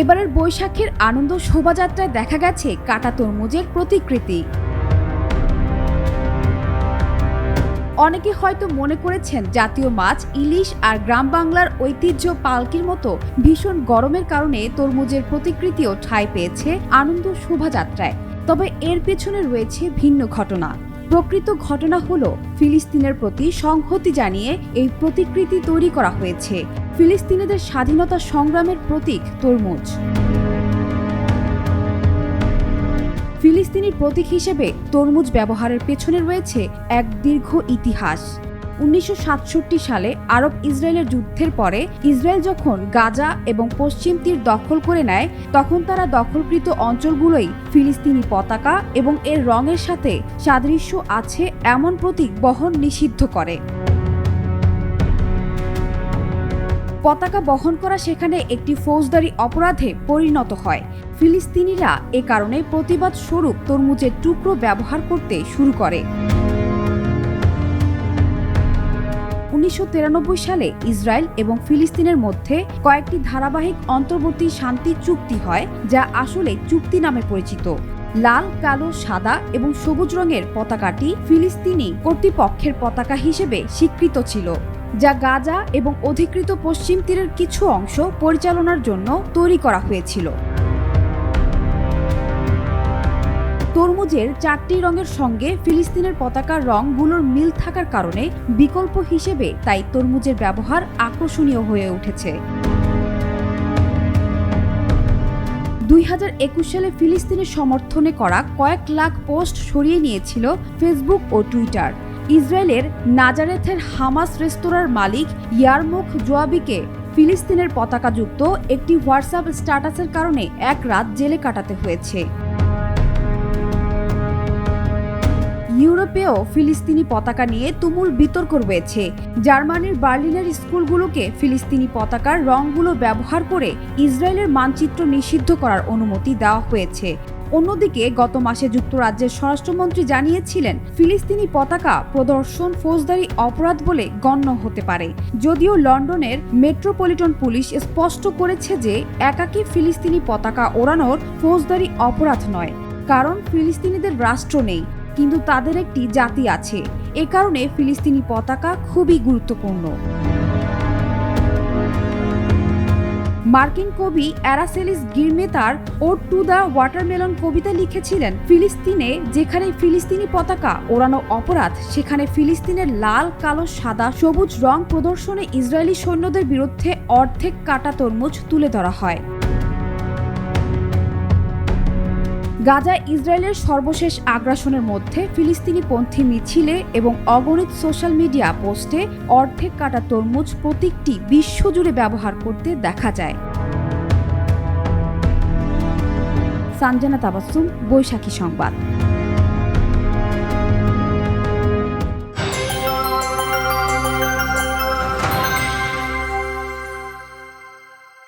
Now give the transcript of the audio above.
এবারের বৈশাখের আনন্দ শোভাযাত্রায় দেখা গেছে কাটা তরমুজের প্রতিকৃতি। অনেকে হয়তো মনে করেছেন জাতীয় মাছ, ইলিশ আর গ্রাম বাংলার ঐতিহ্য পালকির মতো ভীষণ গরমের কারণে তরমুজের প্রতিকৃতিও ঠাঁই পেয়েছে আনন্দ শোভাযাত্রায়। তবে এর পেছনে রয়েছে ভিন্ন ঘটনা। প্রকৃত ঘটনা হলো, ফিলিস্তিনের প্রতি সংহতি জানিয়ে এই প্রতিকৃতি তৈরি করা হয়েছে। ফিলিস্তিনিদের স্বাধীনতা সংগ্রামের প্রতীক তরমুজ। ফিলিস্তিনির প্রতীক হিসেবে তরমুজ ব্যবহারের পেছনে রয়েছে এক দীর্ঘ ইতিহাস। উনিশশো সাতষট্টি সালে আরব ইসরায়েলের যুদ্ধের পরে ইসরায়েল যখন গাজা এবং পশ্চিম তীর দখল করে নেয়, তখন তারা দখলকৃত অঞ্চলগুলোই ফিলিস্তিনি পতাকা এবং এর রঙের সাথে সাদৃশ্য আছে এমন প্রতীক বহন নিষিদ্ধ করে। পতাকা বহন করা সেখানে একটি ফৌজদারি অপরাধে পরিণত হয়। ফিলিস্তিনিরা এ কারণে প্রতিবাদ স্বরূপ তরমুজের টুকরো ব্যবহার করতে শুরু করে। উনিশশো তিরানব্বই সালে ইসরায়েল এবং ফিলিস্তিনের মধ্যে কয়েকটি ধারাবাহিক অন্তর্বর্তী শান্তি চুক্তি হয়, যা আসলে চুক্তি নামে পরিচিত। লাল, কালো, সাদা এবং সবুজ রঙের পতাকাটি ফিলিস্তিনি কর্তৃপক্ষের পতাকা হিসেবে স্বীকৃত ছিল। যা গাজা এবং অধিকৃত পশ্চিম তীরের কিছু অংশ পরিচালনার জন্য তৈরি করা হয়েছিল। তরমুজের চারটি রঙের সঙ্গে ফিলিস্তিনের পতাকার রঙগুলোর মিল থাকার কারণে বিকল্প হিসেবে তাই তরমুজের ব্যবহার আকর্ষণীয় হয়ে উঠেছে। দুই হাজার একুশ সালে ফিলিস্তিনের সমর্থনে করা কয়েক লাখ পোস্ট সরিয়ে নিয়েছিল ফেসবুক ও টুইটার। ইসরায়েলের নাজারেথের হামাস রেস্তোরাঁর মালিক ইয়ারমুখ জোয়াবিকে ফিলিস্তিনের পতাকাযুক্ত একটি হোয়াটসঅ্যাপ স্ট্যাটাসের কারণে এক রাত জেলে কাটাতে হয়েছে। ইউরোপেও ফিলিস্তিনি পতাকা নিয়ে তুমুল বিতর্ক রয়েছে। জার্মানির বার্লিনের স্কুলগুলোকে ফিলিস্তিনি পতাকার রংগুলো ব্যবহার করে ইসরায়েলের মানচিত্র নিষিদ্ধ করার অনুমতি দেওয়া হয়েছে। অন্যদিকে গত মাসে যুক্তরাজ্যের স্বরাষ্ট্রমন্ত্রী জানিয়েছিলেন, ফিলিস্তিনি পতাকা প্রদর্শন ফৌজদারি অপরাধ বলে গণ্য হতে পারে। যদিও লন্ডনের মেট্রোপলিটন পুলিশ স্পষ্ট করেছে যে, একাকী ফিলিস্তিনি পতাকা ওড়ানোর ফৌজদারি অপরাধ নয়, কারণ ফিলিস্তিনিদের রাষ্ট্র নেই, কিন্তু তাদের একটি জাতি আছে। এ কারণে ফিলিস্তিনি পতাকা খুবই গুরুত্বপূর্ণ। মার্কিন কবি অ্যারাসেলিস গির্মে তার ও টু দ্য ওয়াটারমেলন কবিতা লিখেছিলেন, ফিলিস্তিনে যেখানে ফিলিস্তিনি পতাকা ওড়ানো অপরাধ, সেখানে ফিলিস্তিনের লাল, কালো, সাদা, সবুজ রং প্রদর্শনে ইসরায়েলি সৈন্যদের বিরুদ্ধে অর্ধেক কাটা তরমুজ তুলে ধরা হয়। গাজা ইসরায়েলের সর্বশেষ আগ্রাসনের মধ্যে ফিলিস্তিনি পন্থী মিছিলে এবং অগণিত সোশ্যাল মিডিয়া পোস্টে অর্ধেক কাটা তরমুজ প্রতীকটি বিশ্বজুড়ে ব্যবহার করতে দেখা যায়। সানজানা তাবাসুম বৈশাখী সংবাদ।